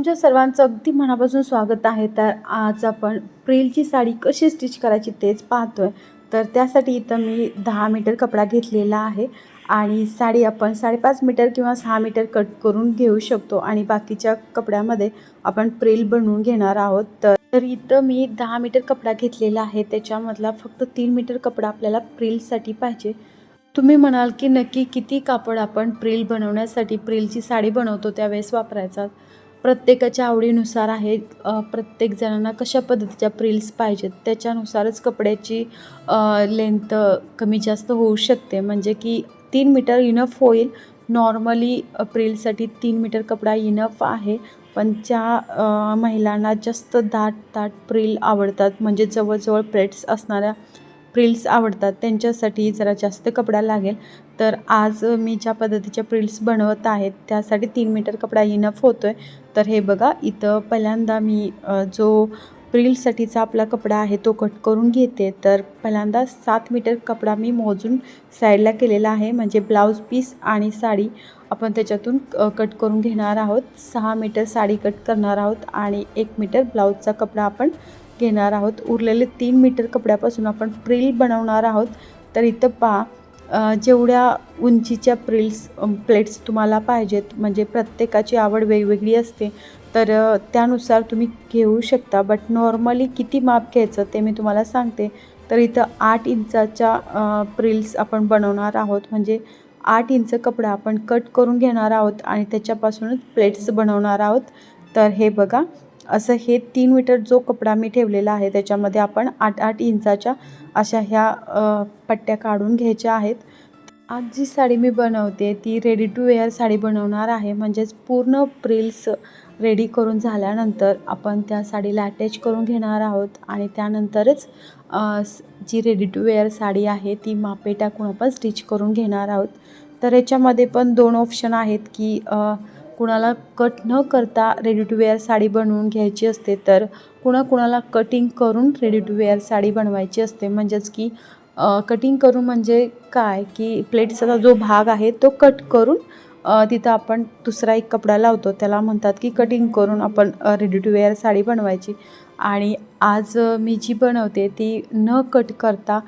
तुमच्या सर्वांचं अगदी मनापासून स्वागत आहे. तर आज आपण प्रिलची साडी कशी स्टिच करायची तेच पाहतो आहे तर त्यासाठी इथं मी दहा मीटर कपडा घेतलेला आहे आणि साडी आपण साडेपाच मीटर किंवा सहा मीटर कट करून घेऊ शकतो आणि बाकीच्या कपड्यामध्ये आपण प्रिल बनवून घेणार आहोत. तर तर इथं मी दहा मीटर कपडा घेतलेला आहे. त्याच्यामधला फक्त तीन मीटर कपडा आपल्याला प्रिलसाठी पाहिजे. तुम्ही म्हणाल की नक्की किती कापड आपण प्रिल बनवण्यासाठी प्रिलची साडी बनवतो त्यावेळेस वापरायचा. प्रत्येकाच्या आवडीनुसार आहे. प्रत्येक जणांना कशा पद्धतीच्या प्रिल्स पाहिजेत त्याच्यानुसारच कपड्याची लेंथ कमी जास्त होऊ शकते. म्हणजे की तीन मीटर इनफ होईल. नॉर्मली प्रिलसाठी तीन मीटर कपडा इनफ आहे. पण ज्या महिलांना जास्त दाट दाट प्रिल आवडतात. म्हणजे जवळजवळ प्लेट्स असणाऱ्या प्रिल्स आवडतात. त्यांच्यासाठी जरा जास्त कपडा लागेल. तर आज मी ज्या पद्धतीच्या प्रिल्स बनवत आहेत त्यासाठी तीन मीटर कपडा इनफ होतो आहे तर हे बघा इथं पहिल्यांदा मी जो प्रिलसाठीचा आपला कपडा आहे तो कट करून घेते. तर पहिल्यांदा सात मीटर कपडा मी मोजून साईडला केलेला आहे. म्हणजे ब्लाऊज पीस आणि साडी आपण त्याच्यातून कट करून घेणार आहोत. सहा मीटर साडी कट करणार आहोत आणि एक मीटर ब्लाऊजचा कपडा आपण घेणार आहोत. उरलेले तीन मीटर कपड्यापासून आपण प्रिल बनवणार आहोत. तर इथं पहा जेवढ्या उंचीच्या प्रिल्स प्लेट्स तुम्हाला पाहिजेत म्हणजे प्रत्येकाची आवड वेगवेगळी असते तर त्यानुसार तुम्ही घेऊ शकता. बट नॉर्मली किती माप घ्यायचं ते मी तुम्हाला सांगते. तर इथं आठ इंचाच्या प्रिल्स आपण बनवणार आहोत. म्हणजे आठ इंच कपडा आपण कट करून घेणार आहोत आणि त्याच्यापासूनच प्लेट्स बनवणार आहोत. तर हे बघा असं हे तीन मीटर जो कपडा मी ठेवलेला आहे त्याच्यामध्ये आपण आठ आठ इंचाच्या अशा ह्या पट्ट्या काढून घ्यायच्या आहेत. आज जी साडी मी बनवते ती रेडी टू वेअर साडी बनवणार आहे. म्हणजेच पूर्ण प्रिल्स रेडी करून झाल्यानंतर आपण त्या साडीला अटॅच करून घेणार आहोत. आणि त्यानंतरच जी रेडी टू वेअर साडी आहे ती मापे टाकून आपण स्टिच करून घेणार आहोत. तर याच्यामध्ये पण दोन ऑप्शन आहेत की आ, कुणाला कट न करता रेडी टू वेअर साडी बनवून घ्यायची असते तर कुणाकुणाला कटिंग करून रेडी टू वेअर साडी बनवायची असते. म्हणजेच की कटिंग करून म्हणजे काय? की प्लेट्सचा जो भाग आहे तो कट करून तिथं आपण दुसरा एक कपडा लावतो. त्याला म्हणतात की कटिंग करून आपण रेडी टू वेअर साडी बनवायची. आणि आज मी जी बनवते ती न कट करता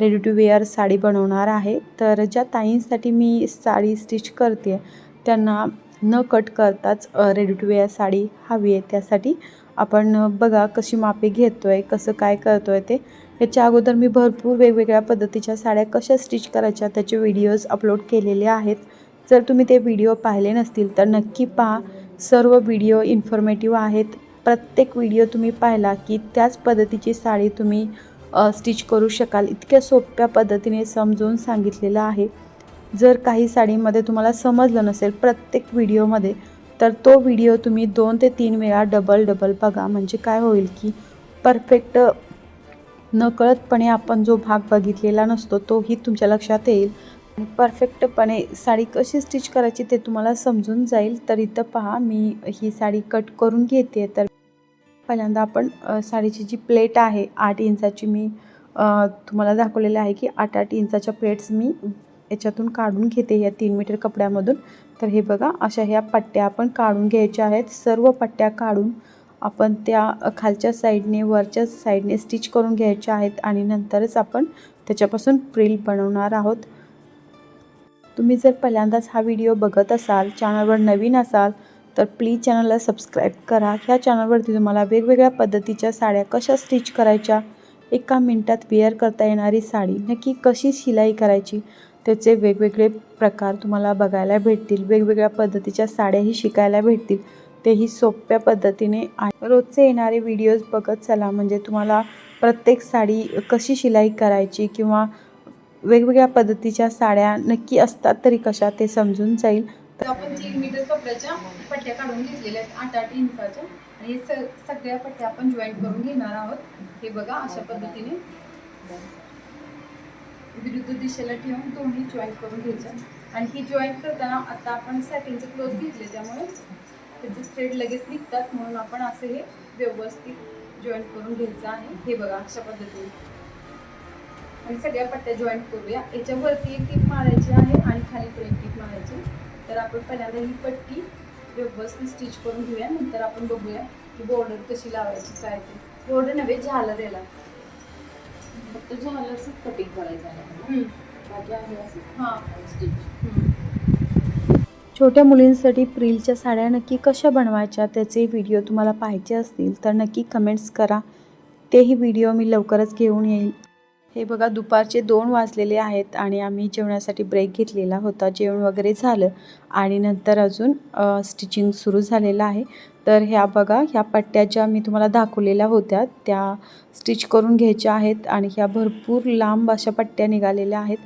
रेडी टू वेअर साडी बनवणार आहे. तर ज्या ताईंसाठी मी साडी स्टिच करते त्यांना न कट करताच रेडी टू वेअर साडी हवी आहे त्यासाठी. आपण बघा कशी मापे घेतो आहे कसं काय करतो आहे ते. याच्या अगोदर मी भरपूर वेगवेगळ्या पद्धतीच्या साड्या कशा स्टिच करायच्या त्याचे व्हिडिओज अपलोड केलेले आहेत. जर तुम्ही ते व्हिडिओ पाहिले नसतील तर नक्की पहा. सर्व व्हिडिओ इन्फॉर्मेटिव्ह आहेत. प्रत्येक व्हिडिओ तुम्ही पाहिला की त्याच पद्धतीची साडी तुम्ही स्टिच करू शकाल. इतक्या सोप्या पद्धतीने समजून सांगितलेलं आहे. जर काही साडीमध्ये तुम्हाला समजलं नसेल प्रत्येक व्हिडिओमध्ये तर तो व्हिडिओ तुम्ही दोन ते तीन वेळा डबल डबल बघा. म्हणजे काय होईल की परफेक्ट नकळतपणे आपण जो भाग बघितलेला नसतो तोही तुमच्या लक्षात येईल. आणि परफेक्टपणे साडी कशी स्टिच करायची ते तुम्हाला समजून जाईल. तर इथं पहा मी ही साडी कट करून घेते. तर पहिल्यांदा आपण साडीची जी प्लेट आहे आठ इंचाची मी तुम्हाला दाखवलेलं आहे की आठ आठ इंचाच्या प्लेट्स मी याच्यातून काढून घेते या तीन मीटर कपड्यामधून. तर हे बघा अशा ह्या पट्ट्या आपण काढून घ्यायच्या आहेत. सर्व पट्ट्या काढून आपण त्या खालच्या साईडने वरच्या साईडने स्टिच करून घ्यायच्या आहेत आणि नंतरच आपण त्याच्यापासून प्रिल बनवणार आहोत. तुम्ही जर पहिल्यांदाच हा व्हिडिओ बघत असाल चॅनलवर नवीन असाल तर प्लीज चॅनलला सबस्क्राईब करा. ह्या चॅनलवरती तुम्हाला वेगवेगळ्या पद्धतीच्या साड्या कशा स्टिच करायच्या एका मिनटात वेअर करता येणारी साडी नक्की कशी शिलाई करायची त्याचे वेगवेगळे प्रकार तुम्हाला बघायला भेटतील. वेगवेगळ्या पद्धतीच्या साड्याही शिकायला भेटतील. तेही सोप्या पद्धतीने रोजचे येणारे व्हिडिओज बघत चला. म्हणजे तुम्हाला प्रत्येक साडी कशी शिलाई करायची किंवा वेगवेगळ्या पद्धतीच्या साड्या नक्की असतात तरी कशा ते समजून जाईल. आपण तीन मीटर कपड्याच्या पट्ट्या काढून घेतलेल्या आहेत. आठ आठ इंचाच्या. आणि हे सगळ्या पट्ट्या आपण जॉईंट करून घेणार आहोत. हे बघा अशा पद्धतीने. विरुद्ध दिशेला ठेवून दोन्ही जॉईंट करून घ्यायच्या आणि ही जॉईंट करताना आता आपण सॅटिनचे क्लोथ घेतले त्यामुळे त्याचे थ्रेड लगेच निघतात. म्हणून आपण असे हे व्यवस्थित जॉईंट करून घ्यायचं आहे. हे बघा अशा पद्धतीने. आणि सगळ्या पट्ट्या जॉईंट करूया. याच्यावरती एक टीप मारायची आहे आणि खाली पण एक टीप मारायची. तर आपण पहिल्यांदा ही पट्टी व्यवस्थित स्टिच करून घेऊया. नंतर आपण बघूया की बॉर्डर कशी लावायची काय ते. बॉर्डर नव्हे झालं त्याला. फक्त झालंच कटिंग करायचं आहे. हम्म. बाकी आहे असं. हां. स्टिच. छोट्या मुलींसाठी प्रिलच्या साड्या नक्की कशा बनवायच्या त्याचे व्हिडिओ तुम्हाला पाहिजे असतील तर नक्की कमेंट्स करा. तेही व्हिडिओ मी लवकरच घेऊन येईल. हे बघा दुपारचे दोन वाजलेले आहेत आणि आम्ही जेवणासाठी ब्रेक घेतलेला होता. जेवण वगैरे झालं आणि नंतर अजून स्टिचिंग सुरू झालेलं आहे. तर ह्या बघा ह्या पट्ट्या ज्या मी तुम्हाला दाखवलेल्या होत्या त्या स्टिच करून घ्यायच्या आहेत आणि ह्या भरपूर लांब अशा पट्ट्या निघालेल्या आहेत.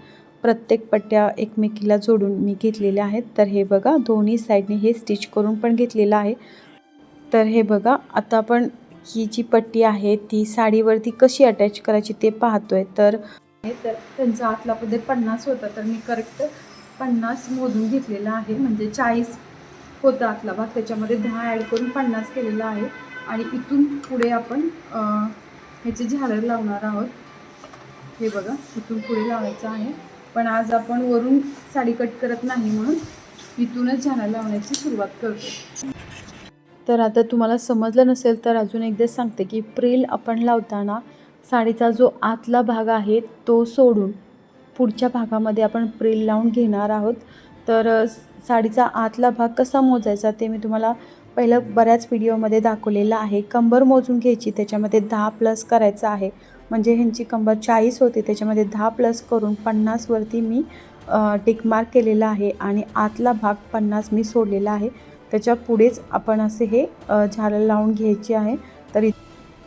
प्रत्येक पट्ट्या एकमेकीला जोडून मी घेतलेल्या आहेत. तर हे बघा दोन्ही साईडने हे स्टिच करून पण घेतलेलं आहे. तर हे बघा आता आपण ही जी पट्टी आहे ती साडीवरती कशी अटॅच करायची ते पाहतोय. तर आहे तर त्यांचा आतला पदर पन्नास होता तर मी करेक्ट पन्नास मोजून घेतलेला आहे. म्हणजे चाळीस होता आतला भाग त्याच्यामध्ये दहा ॲड करून पन्नास केलेला आहे. आणि इथून पुढे आपण ह्याचे झालर लावणार आहोत. हे बघा इथून पुढे लावायचं आहे. पण आज आपण वरून साडी कट करत नाही म्हणून इथूनच झालर लावण्याची सुरुवात करतो तर आता तुम्हाला समजलं नसेल तर अजून एकदा सांगते की प्रिल आपण लावताना साडीचा जो आतला भाग आहे तो सोडून पुढच्या भागामध्ये आपण प्रिल लावून घेणार आहोत. तर साडीचा आतला भाग कसा मोजायचा ते मी तुम्हाला पहिलं बऱ्याच व्हिडिओमध्ये दाखवलेलं आहे. कंबर मोजून घ्यायची त्याच्यामध्ये दहा प्लस करायचं आहे. म्हणजे ह्यांची कंबर चाळीस होती त्याच्यामध्ये दहा प्लस करून पन्नासवरती मी टिकमार्क केलेला आहे आणि आतला भाग पन्नास मी सोडलेला आहे. त्याच्या पुढेच आपण असे हे झाडं लावून घ्यायचे आहे. तरी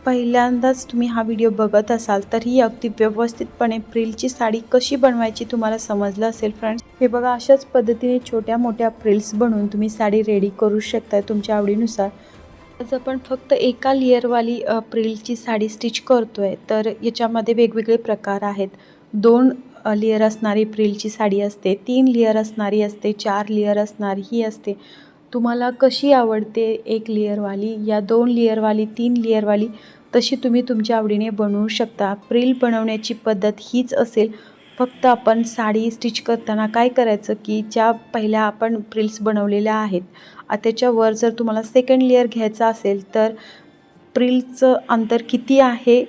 पहिल्यांदाच तुम्ही हा व्हिडिओ बघत असाल तर ही अगदी व्यवस्थितपणे प्रिलची साडी कशी बनवायची तुम्हाला समजलं असेल फ्रेंड्स. हे बघा अशाच पद्धतीने छोट्या मोठ्या प्रिल्स बनवून तुम्ही साडी रेडी करू शकता तुमच्या आवडीनुसार. आज आपण फक्त एका लेअरवाली प्रिलची साडी स्टिच करतो आहे तर याच्यामध्ये वेगवेगळे प्रकार आहेत. दोन लेअर असणारी प्रिलची साडी असते तीन लेअर असणारी असते चार लेअर असणारी ही असते. तुम्हाला कशी आवडते एक लेअरवाली या दोन लेअरवाली तीन लेअरवाली तशी तुम्ही तुमच्या आवडीने बनवू शकता. प्रिल बनवण्याची पद्धत हीच असेल. फक्त आपण साडी स्टिच करताना काय करायचं की ज्या पहिल्या आपण प्रिल्स बनवलेल्या आहेत त्याच्यावर जर तुम्हाला सेकंड लेअर घ्यायचा असेल तर प्रिलचं अंतर किती आहे?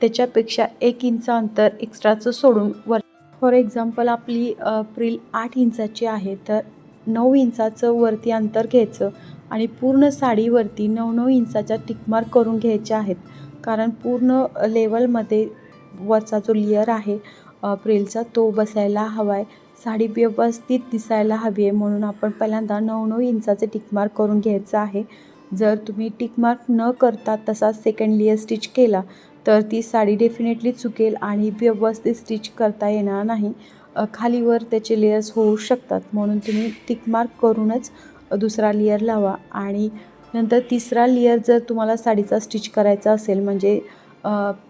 त्याच्यापेक्षा एक इंच अंतर एक्स्ट्राचं सोडून वर फॉर एक्झाम्पल आपली प्रिल आठ इंचाची आहे तर नऊ इंचाचं वरती अंतर घ्यायचं आणि पूर्ण साडीवरती नऊ नऊ इंचाच्या टिकमार्क करून घ्यायच्या आहेत. कारण पूर्ण लेवलमध्ये वरचा जो लेअर आहे अ, प्रिलचा तो बसायला हवा आहे साडी व्यवस्थित दिसायला हवी आहे म्हणून आपण पहिल्यांदा नऊ नऊ इंचाचे टिकमार्क करून घ्यायचं आहे. जर तुम्ही टिकमार्क न करता तसाच सेकंड लेअर स्टिच केला तर ती साडी डेफिनेटली चुकेल आणि व्यवस्थित स्टिच करता येणार नाही. ना खालीवर त्याचे लेयर्स होऊ शकतात. म्हणून तुम्ही टिकमार्क करूनच दुसरा लेअर लावा. आणि नंतर तिसरा लेअर जर तुम्हाला साडीचा स्टिच करायचा असेल म्हणजे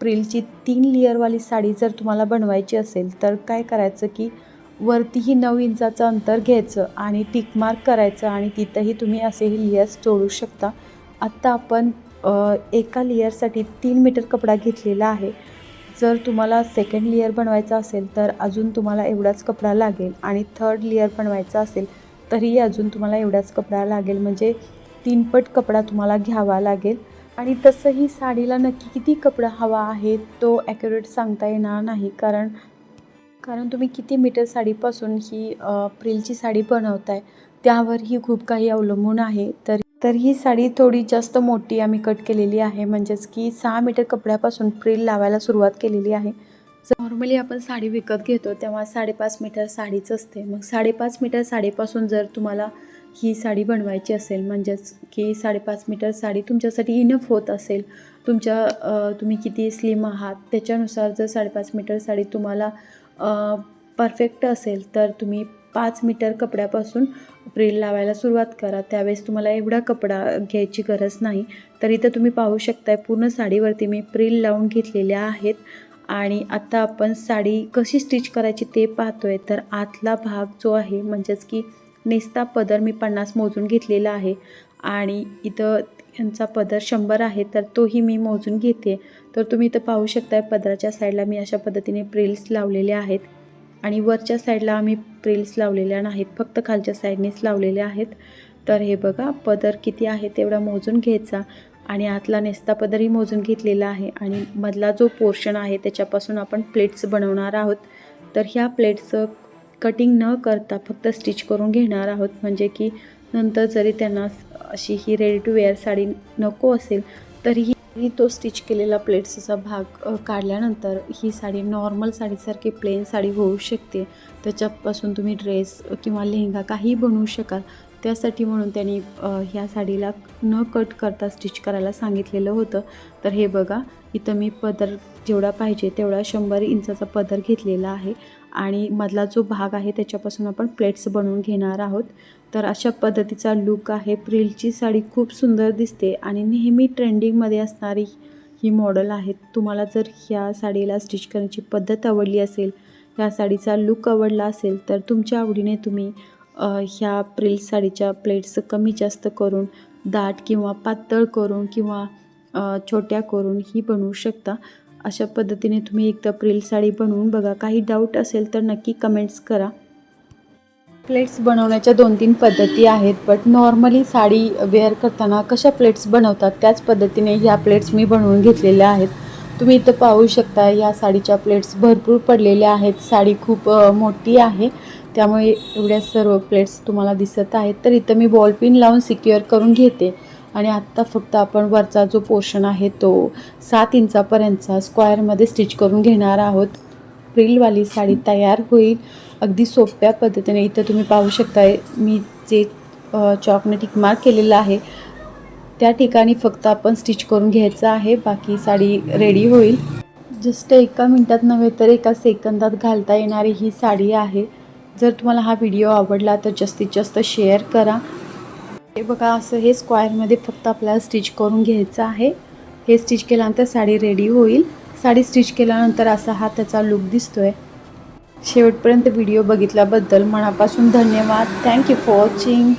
प्रिलची तीन लेअरवाली साडी जर तुम्हाला बनवायची असेल तर काय करायचं की वरतीही नऊ इंचाचं अंतर घ्यायचं आणि टिकमार्क करायचं आणि तिथंही तुम्ही असेही लेयर्स जोडू शकता. आत्ता आपण एका लेअरसाठी तीन मीटर कपडा घेतलेला आहे. जर तुम्हाला सेकंड लेअर बनवायचा असेल तर अजून तुम्हाला एवढाच कपडा लागेल. आणि थर्ड लेअर बनवायचा असेल तरीही अजून तुम्हाला एवढाच कपडा लागेल. म्हणजे तीनपट कपडा तुम्हाला घ्यावा लागेल. आणि तसंही साडीला नक्की किती कपडा हवा आहे तो ॲक्युरेट सांगता येणार नाही. कारण कारण तुम्ही किती मीटर साडीपासून ही प्रिलची साडी बनवताय त्यावरही खूप काही अवलंबून आहे. तर तर ही साडी थोडी जास्त मोठी आम्ही कट केलेली आहे. म्हणजेच की सहा मीटर कपड्यापासून प्रिल लावायला सुरुवात केलेली आहे. नॉर्मली आपण साडी विकत घेतो तेव्हा साडेपाच मीटर साडीच असते. मग साडेपाच मीटर साडीपासून जर तुम्हाला ही साडी बनवायची असेल म्हणजेच की साडेपाच मीटर साडी तुमच्यासाठी इनफ होत असेल तुमच्या तुम्ही किती स्लिम आहात त्याच्यानुसार जर साडेपाच मीटर साडी तुम्हाला परफेक्ट असेल तर तुम्ही पाच मीटर कपड्यापासून प्रिल लावायला सुरुवात करा. त्यावेळेस तुम्हाला एवढा कपडा घ्यायची गरज नाही. तर इथं तुम्ही पाहू शकताय पूर्ण साडीवरती मी प्रिल लावून घेतलेल्या आहेत. आणि आता आपण साडी कशी स्टिच करायची ते पाहतोय. तर आतला भाग जो आहे म्हणजेच की नेस्ता पदर मी पन्नास मोजून घेतलेला आहे. आणि इथं यांचा पदर शंभर आहे तर तोही मी मोजून घेते. तर तुम्ही इथं पाहू शकताय पदराच्या साईडला मी अशा पद्धतीने प्रिल्स लावलेले आहेत. आणि वरच्या साईडला आम्ही प्रिल्स लावलेल्या नाहीत फक्त खालच्या साईडनेच लावलेल्या आहेत. तर हे बघा पदर किती आहे तेवढा मोजून घ्यायचा. आणि आतला नेस्ता पदरही मोजून घेतलेला आहे. आणि मधला जो पोर्शन आहे त्याच्यापासून आपण प्लेट्स बनवणार आहोत. तर ह्या प्लेट्सचं कटिंग न करता फक्त स्टिच करून घेणार आहोत. म्हणजे की नंतर जरी त्यांना अशी ही रेडी टू वेअर साडी नको असेल तरीही ही तो स्टिच केलेला प्लेट्सचा भाग काढल्यानंतर ही साडी नॉर्मल साडीसारखी प्लेन साडी होऊ शकते. त्याच्यापासून तुम्ही ड्रेस किंवा लेहंगा काहीही बनवू शकाल. त्यासाठी म्हणून त्यांनी ह्या साडीला न कट करता स्टिच करायला सांगितलेलं होतं. तर हे बघा इथं मी पदर जेवढा पाहिजे तेवढा शंभर इंचाचा पदर घेतलेला आहे. आणि मधला जो भाग आहे त्याच्यापासून आपण प्लेट्स बनवून घेणार आहोत. तर अशा पद्धतीचा लुक आहे. प्रिलची साडी खूप सुंदर दिसते आणि नेहमी ट्रेंडिंगमध्ये असणारी ही मॉडल आहेत तुम्हाला जर ह्या साडीला स्टिच करण्याची पद्धत आवडली असेल ह्या साडीचा लुक आवडला असेल तर तुमच्या आवडीने तुम्ही ह्या प्रिल साडीच्या प्लेट्स कमी जास्त करून दाट किंवा पातळ करून किंवा छोट्या करून ही बनवू शकता. अशा पद्धतीने तुम्ही एकदा प्रिल साडी बनवून बघा. काही डाऊट असेल तर नक्की कमेंट्स करा. प्लेट्स बनवण्याच्या दोन तीन पद्धती आहेत बट नॉर्मली साडी वेअर करताना कशा प्लेट्स बनवतात त्याच पद्धतीने ह्या प्लेट्स मी बनवून घेतलेल्या आहेत. तुम्ही इथं पाहू शकता या साडीच्या प्लेट्स भरपूर पडलेल्या आहेत. साडी खूप मोठी आहे. त्यामुळे एवढ्या सर्व प्लेट्स तुम्हाला दिसत आहेत. तर इथं मी बॉल पिन लावून सिक्युअर करून घेते. आणि आत्ता फक्त आपण वरचा जो पोर्शन आहे तो सात इंचापर्यंतचा स्क्वायरमध्ये स्टिच करून घेणार आहोत. प्रिलवाली साडी तयार होईल. अगदी सोप्या पद्धतीने इथं तुम्ही पाहू शकताय मी जे चॉकने टिक मार्क केलेलं आहे त्या ठिकाणी फक्त आपण स्टिच करून घ्यायचं आहे. बाकी साडी रेडी होईल. जस्ट एका मिनटात नव्हे तर एका सेकंदात घालता येणारी ही साडी आहे. जर तुम्हाला हा व्हिडिओ आवडला तर जास्तीत जास्त शेअर करा. हे बघा असं हे स्क्वायरमध्ये फक्त आपल्याला स्टिच करून घ्यायचं आहे. हे स्टिच केल्यानंतर साडी रेडी होईल. साडी स्टिच केल्यानंतर असा हा त्याचा लुक दिसतोय. शेवटपर्यंत व्हिडिओ बघितल्याबद्दल मनापासून धन्यवाद. Thank you for watching